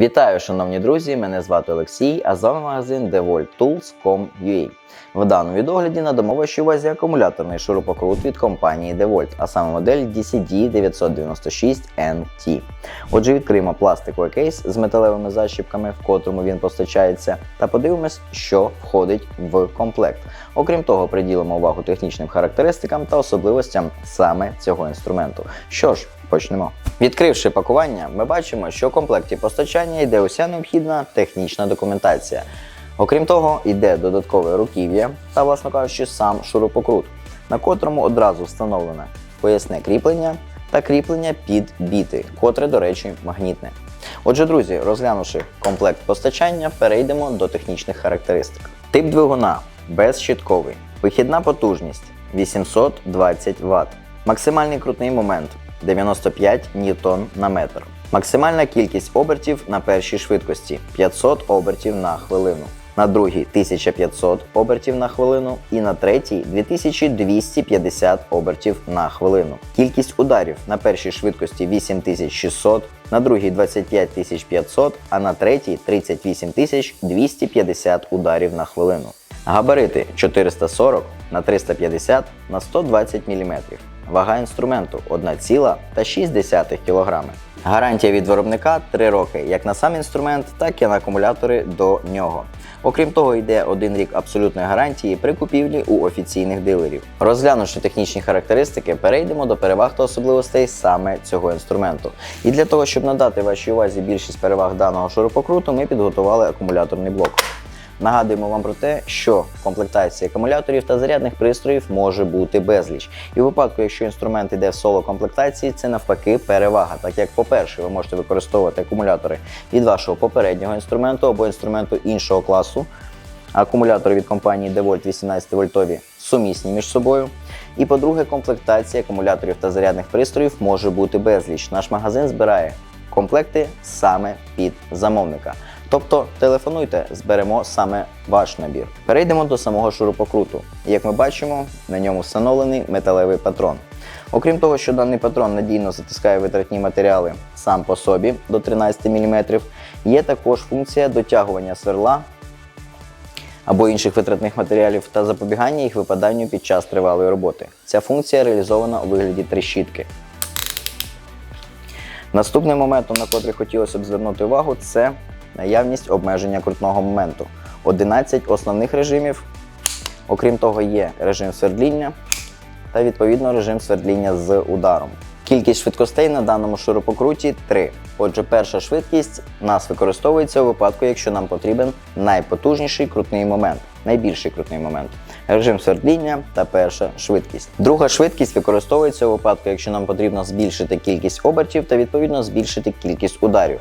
Вітаю, шановні друзі! Мене звати Олексій, а з вами магазин DeWalt.Tools.com.ua. В даному відогляді надамо вашій увазі акумуляторний шурупокрут від компанії DeWalt, а саме модель DCD996NT. Отже, відкриємо пластиковий кейс з металевими защіпками, в котрому він постачається, та подивимось, що входить в комплект. Окрім того, приділимо увагу технічним характеристикам та особливостям саме цього інструменту. Що ж, Почнемо. Відкривши пакування, ми бачимо, що в комплекті постачання йде уся необхідна технічна документація. Окрім того, йде додаткове руків'я та, власно кажучи, сам шурупокрут, на котрому одразу встановлене поясне кріплення та кріплення під біти, котре, до речі, магнітне. Отже, друзі, розглянувши комплект постачання, перейдемо до технічних характеристик. Тип двигуна безщитковий, вихідна потужність 820 Вт, максимальний крутний момент 95 ньютон на метр. Максимальна кількість обертів на першій швидкості 500 обертів на хвилину. На другій 1500 обертів на хвилину і на третій 2250 обертів на хвилину. Кількість ударів на першій швидкості 8600, на другій 25500, а на третій 38250 ударів на хвилину. Габарити 440 на 350 на 120 мм. Вага інструменту 1,6 кг. Гарантія від виробника 3 роки як на сам інструмент, так і на акумулятори до нього. Окрім того, йде один рік абсолютної гарантії при купівлі у офіційних дилерів. Розглянувши технічні характеристики, перейдемо до переваг та особливостей саме цього інструменту. І для того, щоб надати вашій увазі більшість переваг даного шурупокруту, ми підготували акумуляторний блок. Нагадуємо вам про те, що в комплектації акумуляторів та зарядних пристроїв може бути безліч. І в випадку, якщо інструмент йде в соло комплектації, це навпаки перевага. Так як, по-перше, ви можете використовувати акумулятори від вашого попереднього інструменту або інструменту іншого класу. Акумулятори від компанії DeWalt 18 вольтові сумісні між собою. І по-друге, комплектація акумуляторів та зарядних пристроїв може бути безліч. Наш магазин збирає комплекти саме під замовника. Тобто телефонуйте, зберемо саме ваш набір. Перейдемо до самого шурупокруту. Як ми бачимо, на ньому встановлений металевий патрон. Окрім того, що даний патрон надійно затискає витратні матеріали сам по собі до 13 мм, є також функція дотягування сверла або інших витратних матеріалів та запобігання їх випаданню під час тривалої роботи. Ця функція реалізована у вигляді трещітки. Наступним моментом, на котрий хотілося б звернути увагу, це наявність обмеження крутного моменту. 11 основних режимів. Окрім того, є режим свердління та відповідно режим свердління з ударом. Кількість швидкостей на даному шурупокруті 3. Отже, перша швидкість нас використовується у випадку, якщо нам потрібен найпотужніший крутний момент, найбільший крутний момент. Режим свердління та перша швидкість. Друга швидкість використовується у випадку, якщо нам потрібно збільшити кількість обертів та відповідно збільшити кількість ударів.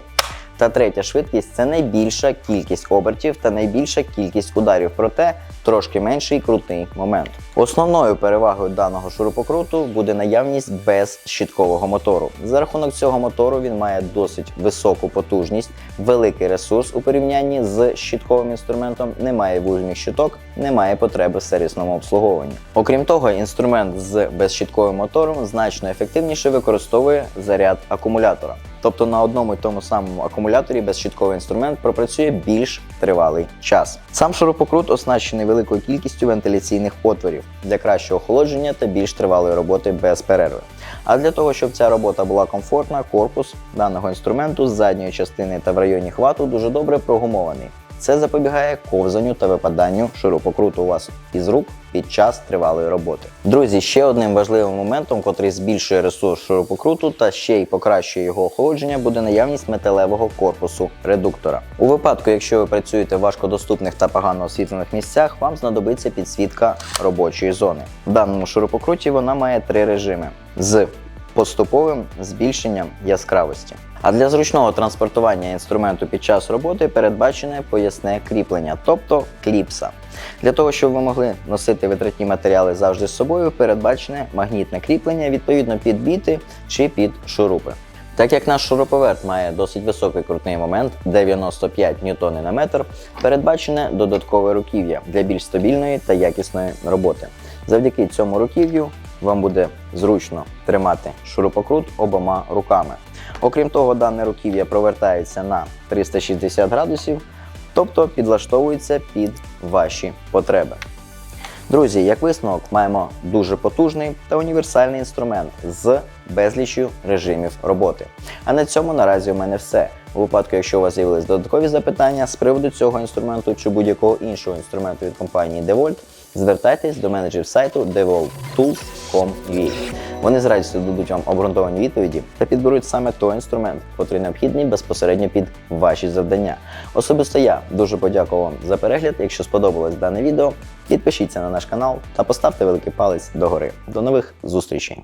Та третя швидкість це найбільша кількість обертів та найбільша кількість ударів, проте трошки менший крутний момент. Основною перевагою даного шурупокруту буде наявність безщіткового мотору. За рахунок цього мотору він має досить високу потужність, великий ресурс у порівнянні з щітковим інструментом, немає вужних щиток, немає потреби в сервісному обслуговуванні. Окрім того, інструмент з безщітковим мотором значно ефективніше використовує заряд акумулятора. Тобто на одному і тому самому акумуляторі безщітковий інструмент пропрацює більш тривалий час. Сам шурупокрут оснащений великою кількістю вентиляційних отворів для кращого охолодження та більш тривалої роботи без перерви. А для того, щоб ця робота була комфортна, корпус даного інструменту з задньої частини та в районі хвату дуже добре прогумований. Це запобігає ковзанню та випаданню шурупокруту у вас із рук під час тривалої роботи. Друзі, ще одним важливим моментом, котрий збільшує ресурс шурупокруту та ще й покращує його охолодження, буде наявність металевого корпусу редуктора. У випадку, якщо ви працюєте в важкодоступних та погано освітлених місцях, вам знадобиться підсвітка робочої зони. В даному шурупокруті вона має три режими з поступовим збільшенням яскравості. А для зручного транспортування інструменту під час роботи передбачене поясне кріплення, тобто кліпса. Для того, щоб ви могли носити витратні матеріали завжди з собою, передбачене магнітне кріплення відповідно під біти чи під шурупи. Так як наш шуруповерт має досить високий крутний момент 95 ньютони на метр, передбачене додаткове руків'я для більш стабільної та якісної роботи. Завдяки цьому руків'ю вам буде зручно тримати шурупокрут обома руками. Окрім того, дане руків'я провертається на 360 градусів, тобто підлаштовується під ваші потреби. Друзі, як висновок, маємо дуже потужний та універсальний інструмент з безліччю режимів роботи. А на цьому наразі у мене все. У випадку, якщо у вас з'явились додаткові запитання з приводу цього інструменту чи будь-якого іншого інструменту від компанії DeWalt, звертайтесь до менеджерів сайту devolttools.com.ua. Вони з радістю дадуть вам обґрунтовані відповіді та підберуть саме той інструмент, який необхідний безпосередньо під ваші завдання. Особисто я дуже подякував вам за перегляд. Якщо сподобалось дане відео, підпишіться на наш канал та поставте великий палець догори. До нових зустрічей!